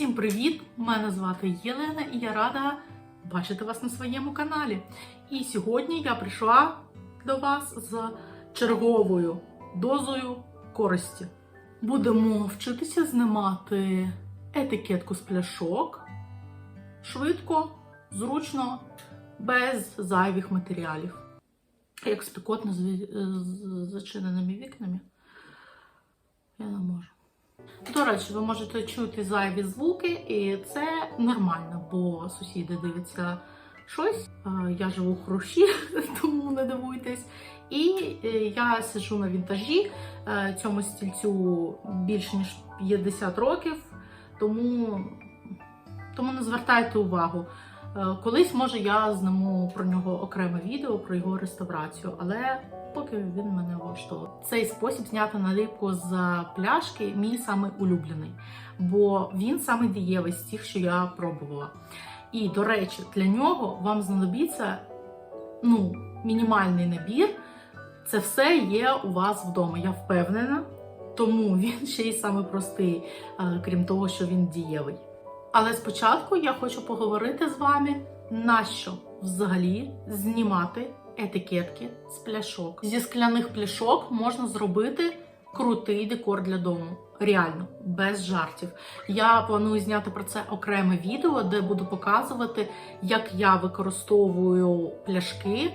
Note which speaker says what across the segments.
Speaker 1: Всім привіт! Мене звати Єлена і я рада бачити вас на своєму каналі. І сьогодні я прийшла до вас з черговою дозою користі. Будемо вчитися знімати етикетку з пляшок швидко, зручно, без зайвих матеріалів. Як спекотно з, зачиненими вікнами. Я не можу. До речі, ви можете чути зайві звуки, і це нормально, бо сусіди дивляться щось. Е, Я живу в хрущі, тому не дивуйтесь. І е, я сиджу на вінтажі е, цьому стільцю більше ніж 50 років, тому, тому не звертайте увагу. Е, Колись, може, я зніму про нього окреме відео, про його реставрацію, але поки він мене влаштовує. Цей спосіб зняти наліпку з пляшки мій самий улюблений, бо він саме дієвий з тих, що я пробувала. І, до речі, для нього вам знадобиться ну, мінімальний набір. Це все є у вас вдома, я впевнена. Тому він ще й саме простий, е, крім того, що він дієвий. Але спочатку я хочу поговорити з вами, нащо взагалі знімати етикетки з пляшок. Зі скляних пляшок можна зробити крутий декор для дому. Реально, без жартів. Я планую зняти про це окреме відео, де буду показувати, як я використовую пляшки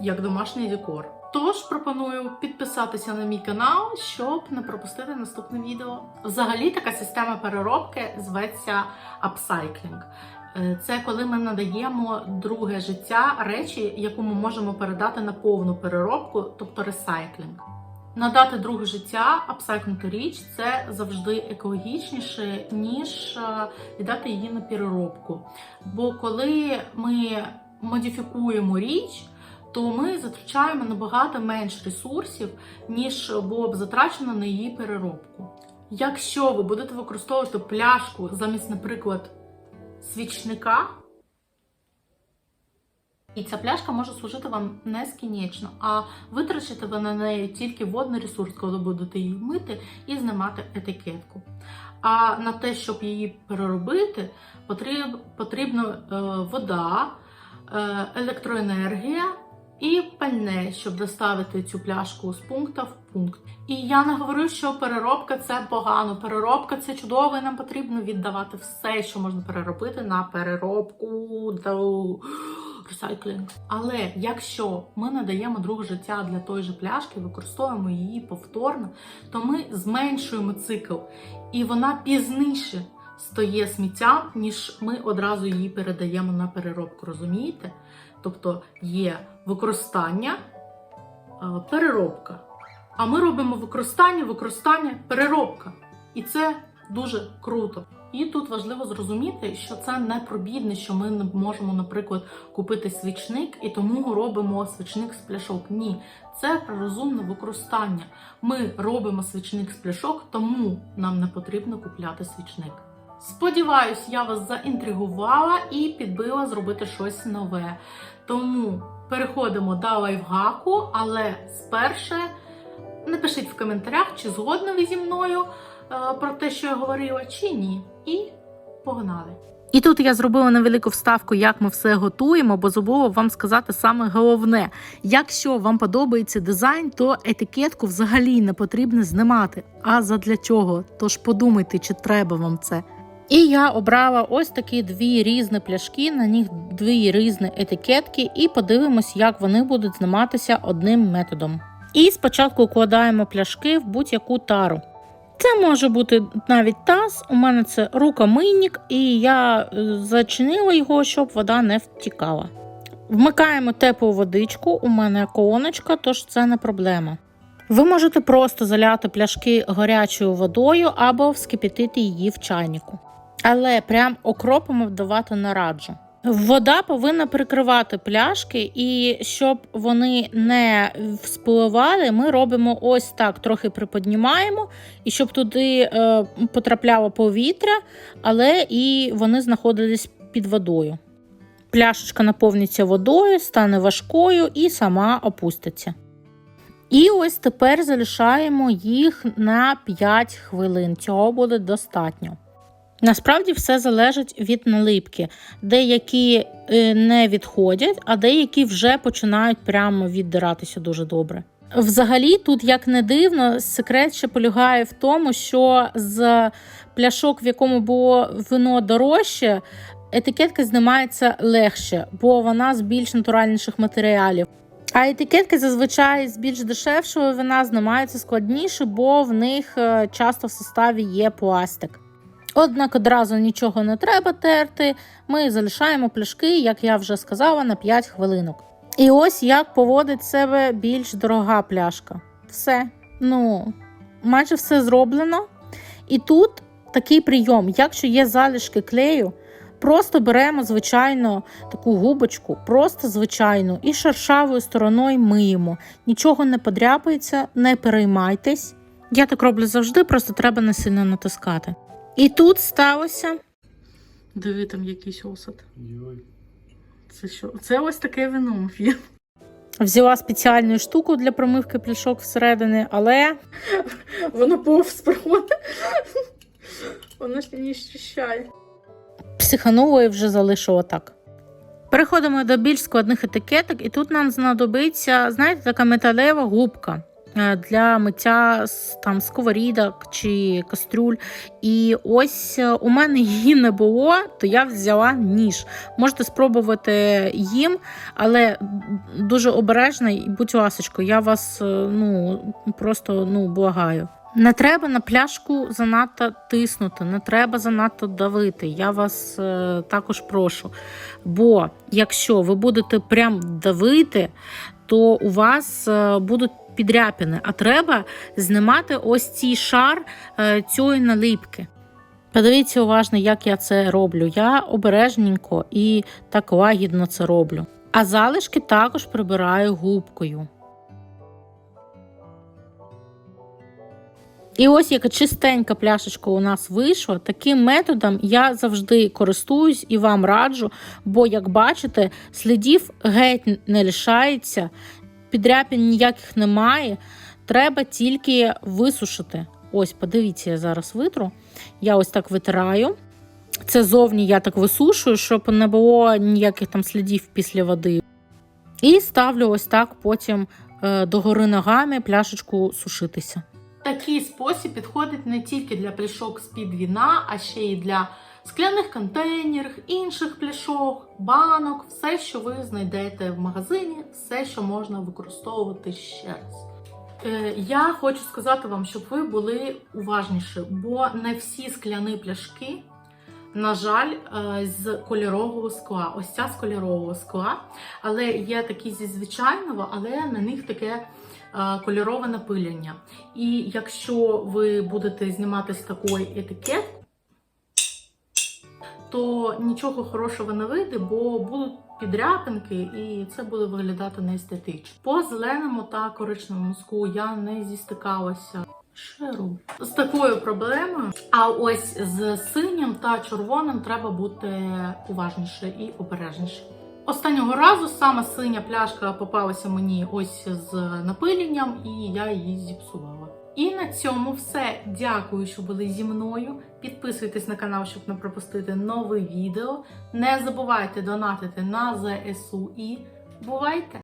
Speaker 1: як домашній декор. Тож пропоную підписатися на мій канал, щоб не пропустити наступне відео. Взагалі, така система переробки зветься апсайклінг. Е, Це коли ми надаємо друге життя речі, яку ми можемо передати на повну переробку, тобто ресайклінг. Надати друге життя, апсайкнути річ це завжди екологічніше, ніж е, віддати її на переробку. Бо коли ми модифікуємо річ, то ми затрачаємо набагато менш ресурсів, ніж було б затрачено на її переробку. Якщо ви будете використовувати пляшку замість, наприклад, свічника, і ця пляшка може служити вам нескінченно, а витрачите ви на неї тільки водний ресурс, коли будете її мити і знімати етикетку. А на те, щоб її переробити, потрібна е, вода, е, електроенергія і пальне, щоб доставити цю пляшку з пункту в пункт. І я не говорю, що переробка це погано. Переробка це чудово, і нам потрібно віддавати все, що можна переробити на переробку до ресайклінг. Але якщо ми надаємо друге життя для тої же пляшки, використовуємо її повторно, то ми зменшуємо цикл, і вона пізніше стає сміттям, ніж ми одразу її передаємо на переробку. Розумієте? Тобто є використання, е, переробка. А ми робимо використання, використання, переробка. І це дуже круто. І тут важливо зрозуміти, що це не про бідність, що ми не можемо, наприклад, купити свічник і тому робимо свічник з пляшок. Ні, це про розумне використання. Ми робимо свічник з пляшок, тому нам не потрібно купляти свічник. Сподіваюсь, я вас заінтригувала і підбила зробити щось нове. Тому переходимо до лайфхаку, але сперше напишіть в коментарях, чи згодні ви зі мною е, про те, що я говорила, чи ні. І погнали! І тут я зробила невелику вставку, як ми все готуємо, бо забула вам сказати саме головне. Якщо вам подобається дизайн, то етикетку взагалі не потрібно знімати. А задля чого? Тож подумайте, чи треба вам це. І я обрала ось такі дві різні пляшки, на них дві різні етикетки, і подивимось, як вони будуть зніматися одним методом. І спочатку укладаємо пляшки в будь-яку тару. Це може бути навіть таз. У мене це рукомийник, і я е, зачинила його, щоб вода не втікала. Вмикаємо теплу водичку, у мене колоночка, тож це не проблема. Ви можете просто заляти пляшки гарячою водою або вскипятити її в чайнику. Але прям окропами вдавати не раджу. Вода повинна прикривати пляшки, і щоб вони не вспливали, ми робимо ось так: трохи приподнімаємо, і щоб туди е, потрапляло повітря, але і вони знаходились під водою. Пляшечка наповниться водою, стане важкою і сама опуститься. І ось тепер залишаємо їх на 5 хвилин. Цього буде достатньо. Насправді все залежить від налипки. Деякі е, не відходять, а деякі вже починають прямо віддиратися дуже добре. Взагалі, тут, як не дивно, секрет ще полягає в тому, що з пляшок, в якому було вино дорожче, етикетка знімається легше, бо вона з більш натуральніших матеріалів. А етикетки зазвичай з більш дешевшого вина знімаються складніше, бо в них е, часто в составі є пластик. Однак одразу нічого не треба терти. Ми залишаємо пляшки, як я вже сказала, на 5 хвилинок. І ось як поводить себе більш дорога пляшка. Все. Ну, майже все зроблено. І тут такий прийом: якщо є залишки клею, просто беремо звичайно таку губочку, просто звичайну, і шершавою стороною миємо. Нічого не подряпається, не переймайтесь. Я так роблю завжди, просто треба не сильно натискати. І тут сталося. Диви, там якийсь осад. Це що? Це ось таке вино. Взяла спеціальну штуку для промивки пляшок всередини, але воно повз проходить. Воно ж не щищає. Психанула і вже залишила так. Переходимо до більш складних етикеток, і тут нам знадобиться, знаєте, така металева губка для миття там сковорідок чи кастрюль. І ось е, у мене її не було, то я взяла ніж. Можете спробувати їм, але дуже обережно і будь ласочко, я вас е, ну, просто ну, благаю. Не треба на пляшку занадто тиснути, не треба занадто давити. Я вас е, також прошу. Бо якщо ви будете прям давити, то у вас е, будуть підряпини, а треба знімати ось цей шар е, цієї налипки. Подивіться уважно, як я це роблю. Я обережненько і так лагідно це роблю. А залишки також прибираю губкою. І ось яка чистенька пляшечка у нас вийшла. Таким методом я завжди користуюсь і вам раджу, бо, як бачите, слідів геть не лишається, підряпін ніяких немає. Треба тільки висушити. Ось, подивіться, я зараз витру. Я ось так витираю. Це зовні я так висушую, щоб не було ніяких там слідів після води. І ставлю ось так потім е, догори ногами пляшечку сушитися. Такий спосіб підходить не тільки для пляшок з-під віна, а ще й для скляних контейнерів, інших пляшок, банок, все, що ви знайдете в магазині, все, що можна використовувати ще раз. Е, Я хочу сказати вам, щоб ви були уважніші, бо не всі скляні пляшки, на жаль, е, з кольорового скла. Ось ця з кольорового скла. Але є такі зі звичайного, але на них таке е, кольорове напилення. І якщо ви будете знімати з такої етикетки, то нічого хорошого не вийде, бо будуть підряпинки, і це буде виглядати неестетично. По зеленому та коричневому склу я не зістикалася. Роблю? З такою проблемою. А ось з синім та червоним треба бути уважніше і обережніше. Останнього разу саме синя пляшка попалася мені ось з напиленням, і я її зіпсувала. І на цьому все. Дякую, що були зі мною. Підписуйтесь на канал, щоб не пропустити нове відео. Не забувайте донатити на ЗСУ і бувайте!